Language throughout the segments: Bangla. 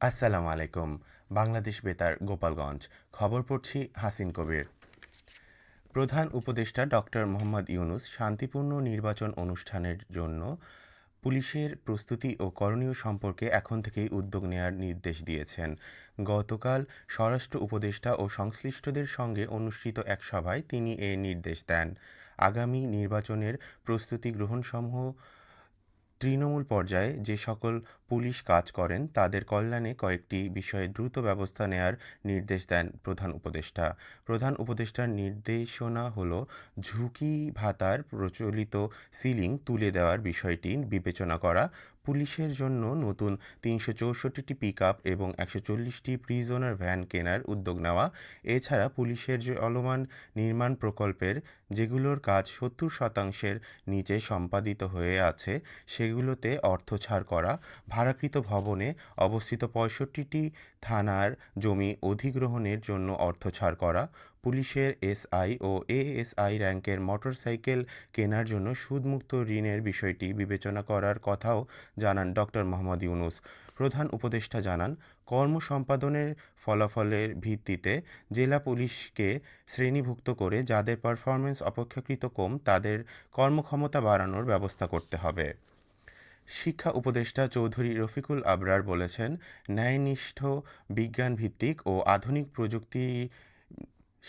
আসসালামু আলাইকুম, বাংলাদেশ বেতার, গোপালগঞ্জ। খবর পড়ছি হাসিন কবির। প্রধান উপদেষ্টা ডক্টর মোহাম্মদ ইউনুস শান্তিপূর্ণ নির্বাচন অনুষ্ঠানের জন্য পুলিশের প্রস্তুতি ও করণীয় সম্পর্কে এখন থেকেই উদ্যোগ নেয়ার নির্দেশ দিয়েছেন। গতকাল স্বরাষ্ট্র উপদেষ্টা ও সংশ্লিষ্টদের সঙ্গে অনুষ্ঠিত এক সভায় তিনি এ নির্দেশ দেন। আগামী নির্বাচনের প্রস্তুতি গ্রহণসমূহ তৃণমূল পর্যায়ে যে সকল পুলিশ কাজ করেন, তাদের কল্যাণে কয়েকটি বিষয়ে দ্রুত ব্যবস্থা নেয়ার নির্দেশ দেন প্রধান উপদেষ্টা। প্রধান উপদেষ্টার নির্দেশনা হল, ঝুঁকি ভাতার প্রচলিত সিলিং তুলে দেওয়ার বিষয়টি বিবেচনা করা পুলিশের জন্য নতুন তিনশো চৌষট্টিটি পিক আপ এবং একশো চল্লিশটি প্রিজনার ভ্যান কেনার উদ্যোগ নেওয়া। এছাড়া পুলিশের চলমান নির্মাণ প্রকল্পের, যেগুলোর কাজ সত্তর শতাংশের নিচে সম্পাদিত হয়ে আছে, সেগুলোতে অর্থ ছাড় করা। ভাড়াকৃত ভবনে অবস্থিত পঁয়ষট্টিটি থানার জমি অধিগ্রহণের জন্য অর্থ ছাড় করা। পুলিশের এসআই ও এএসআই র্যাঙ্কের মোটরসাইকেল কেনার জন্য সুদমুক্ত ঋণের বিষয়টি বিবেচনা করার কথাও জানান ডক্টর মোহাম্মদ ইউনুস। প্রধান উপদেষ্টা জানান, কর্ম সম্পাদনের ফলাফলের ভিত্তিতে জেলা পুলিশকে শ্রেণীভুক্ত করে যাদের পারফরমেন্স অপেক্ষাকৃত কম, তাদের কর্মক্ষমতা বাড়ানোর ব্যবস্থা করতে হবে। শিক্ষা উপদেষ্টা চৌধুরী রফিকুল আবরার বলেছেন, ন্যায়নিষ্ঠ বিজ্ঞানভিত্তিক ও আধুনিক প্রযুক্তি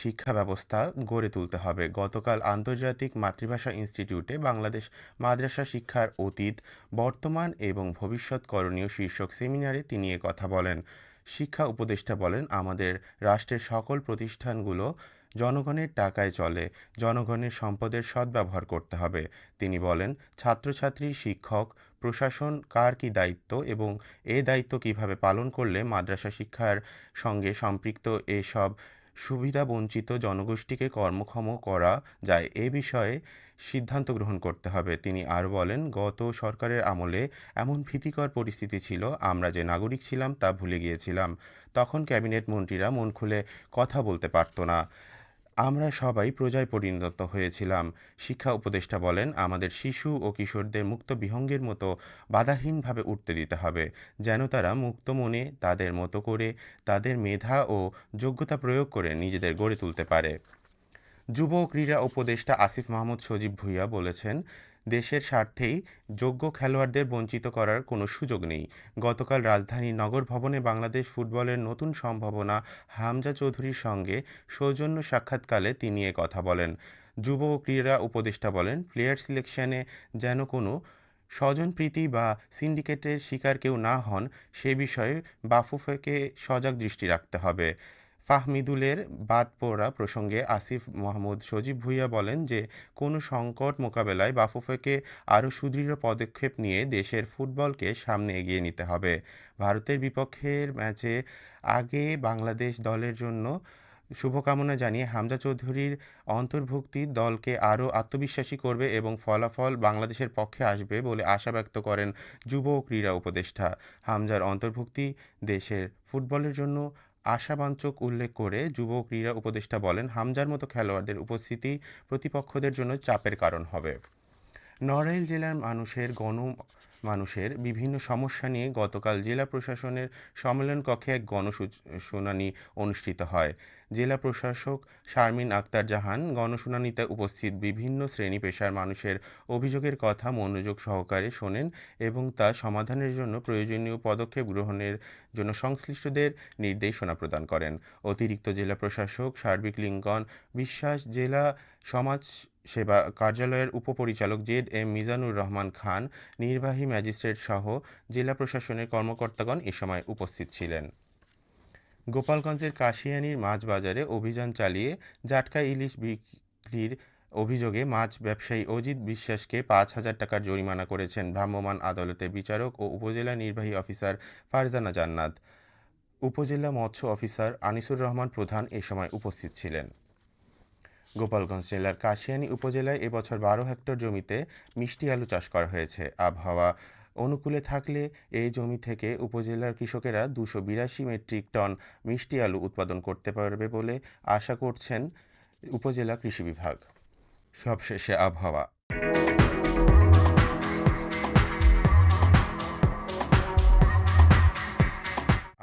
শিক্ষা ব্যবস্থা গড়ে তুলতে হবে। গতকাল আন্তর্জাতিক মাতৃভাষা ইনস্টিটিউটে বাংলাদেশ মাদ্রাসা শিক্ষার অতীত, বর্তমান এবং ভবিষ্যৎ করণীয় শীর্ষক সেমিনারে তিনি এ কথা বলেন। শিক্ষা উপদেষ্টা বলেন, আমাদের রাষ্ট্রের সকল প্রতিষ্ঠানগুলো জনগণের টাকায় চলে, জনগণের সম্পদের সদ্ব্যবহার করতে হবে। তিনি বলেন, ছাত্রছাত্রী, শিক্ষক, প্রশাসন, কার কী দায়িত্ব এবং এ দায়িত্ব কীভাবে পালন করলে মাদ্রাসা শিক্ষার সঙ্গে সম্পৃক্ত এসব সুবিধাবঞ্চিত জনগোষ্ঠীকে কর্মক্ষম করা যায় এ বিষয়ে সিদ্ধান্ত গ্রহণ করতে হবে। তিনি আরও বলেন, গত সরকারের আমলে এমন ভীতিকর পরিস্থিতি ছিল, আমরা যে নাগরিক ছিলাম তা ভুলে গিয়েছিলাম। তখন ক্যাবিনেট মন্ত্রীরা মন খুলে কথা বলতে পারত না। আমরা সবাই প্রজায় পরিণত হয়েছিলাম, শিক্ষা উপদেষ্টা বলেন, আমাদের শিশু ও কিশোরদের মুক্ত বিহঙ্গের মতো বাধাহীনভাবে উঠতে দিতে হবে, যেন তারা মুক্ত মনে তাদের মতো করে তাদের মেধা ও যোগ্যতা প্রয়োগ করে নিজেদের গড়ে তুলতে পারে। যুব ক্রীড়া উপদেষ্টা আসিফ মাহমুদ সজীব ভুইয়া বলেছেন দেশের স্বার্থেই যোগ্য খেলোয়াড়দের বঞ্চিত করার কোনো সুযোগ নেই। গতকাল রাজধানী নগর ভবনে বাংলাদেশ ফুটবলের নতুন সম্ভাবনা হামজা চৌধুরীর সঙ্গে সৌজন্য সাক্ষাৎকালে তিনি এ কথা বলেন। যুব ও ক্রীড়া উপদেষ্টা বলেন, প্লেয়ার সিলেকশনে যেন কোনো স্বজনপ্রীতি বা সিন্ডিকেটের শিকার কেউ না হন, সে বিষয়ে বাফুফেকে সজাগ দৃষ্টি রাখতে হবে। ফাহমিদুলের বাদ পড়া প্রসঙ্গে আসিফ মাহমুদ সজীব ভুইয়া বলেন যে, কোনো সংকট মোকাবেলায় বাফুফেকে আরও সুদৃঢ় পদক্ষেপ নিয়ে দেশের ফুটবলকে সামনে এগিয়ে নিতে হবে। ভারতের বিপক্ষের ম্যাচে আগে বাংলাদেশ দলের জন্য শুভকামনা জানিয়ে হামজা চৌধুরীর অন্তর্ভুক্তি দলকে আরও আত্মবিশ্বাসী করবে এবং ফলাফল বাংলাদেশের পক্ষে আসবে বলে আশা ব্যক্ত করেন যুব ও ক্রীড়া উপদেষ্টা। হামজার অন্তর্ভুক্তি দেশের ফুটবলের জন্য আশাবাঞ্চক উল্লেখ করে যুব ক্রীড়া উপদেষ্টা বলেন, হামজার মতো খেলোয়াড়দের উপস্থিতি প্রতিপক্ষদের জন্য চাপের কারণ হবে। নড়াইল জেলার মানুষের গণ মানুষের বিভিন্ন সমস্যা নিয়ে গতকাল জেলা প্রশাসনের সম্মেলন কক্ষে এক গণশুনানি অনুষ্ঠিত হয়। জেলা প্রশাসক শারমিন আক্তার জাহান গণশুনানিতে উপস্থিত বিভিন্ন শ্রেণি পেশার মানুষের অভিযোগের কথা মনোযোগ সহকারে শোনেন এবং তা সমাধানের জন্য প্রয়োজনীয় পদক্ষেপ গ্রহণের জন্য সংশ্লিষ্টদের নির্দেশনা প্রদান করেন। অতিরিক্ত জেলা প্রশাসক সার্বিক লিঙ্কন বিশ্বাস, জেলা সমাজ সেবা কার্যালয়ের উপপরিচালক জেড এম মিজানুর রহমান খান, নির্বাহী ম্যাজিস্ট্রেট সহ জেলা প্রশাসনের কর্মকর্তাগণ এ সময় উপস্থিত ছিলেন। গোপালগঞ্জের কাশিয়ানীর মাছ বাজারে অভিযান চালিয়ে জাটকা ইলিশ বিক্রির অভিযোগে মাছ ব্যবসায়ী অজিত বিশ্বাসকে পাঁচ হাজার টাকার জরিমানা করেছেন ভ্রাম্যমাণ আদালতের বিচারক ও উপজেলা নির্বাহী অফিসার ফারজানা জান্নাত। উপজেলা মৎস্য অফিসার আনিসুর রহমান প্রধান এ সময় উপস্থিত ছিলেন। গোপালগঞ্জ জেলার কাশিয়ানী উপজেলায় এবছর বারো হেক্টর জমিতে মিষ্টি আলু চাষ করা হয়েছে। আবহাওয়া অনুকূলে থাকলে এই জমি থেকে উপজেলার কৃষকেরা দুশো বিরাশি মেট্রিক টন মিষ্টি আলু উৎপাদন করতে পারবে বলে আশা করছেন উপজেলা কৃষি বিভাগ। সবশেষে আবহাওয়া।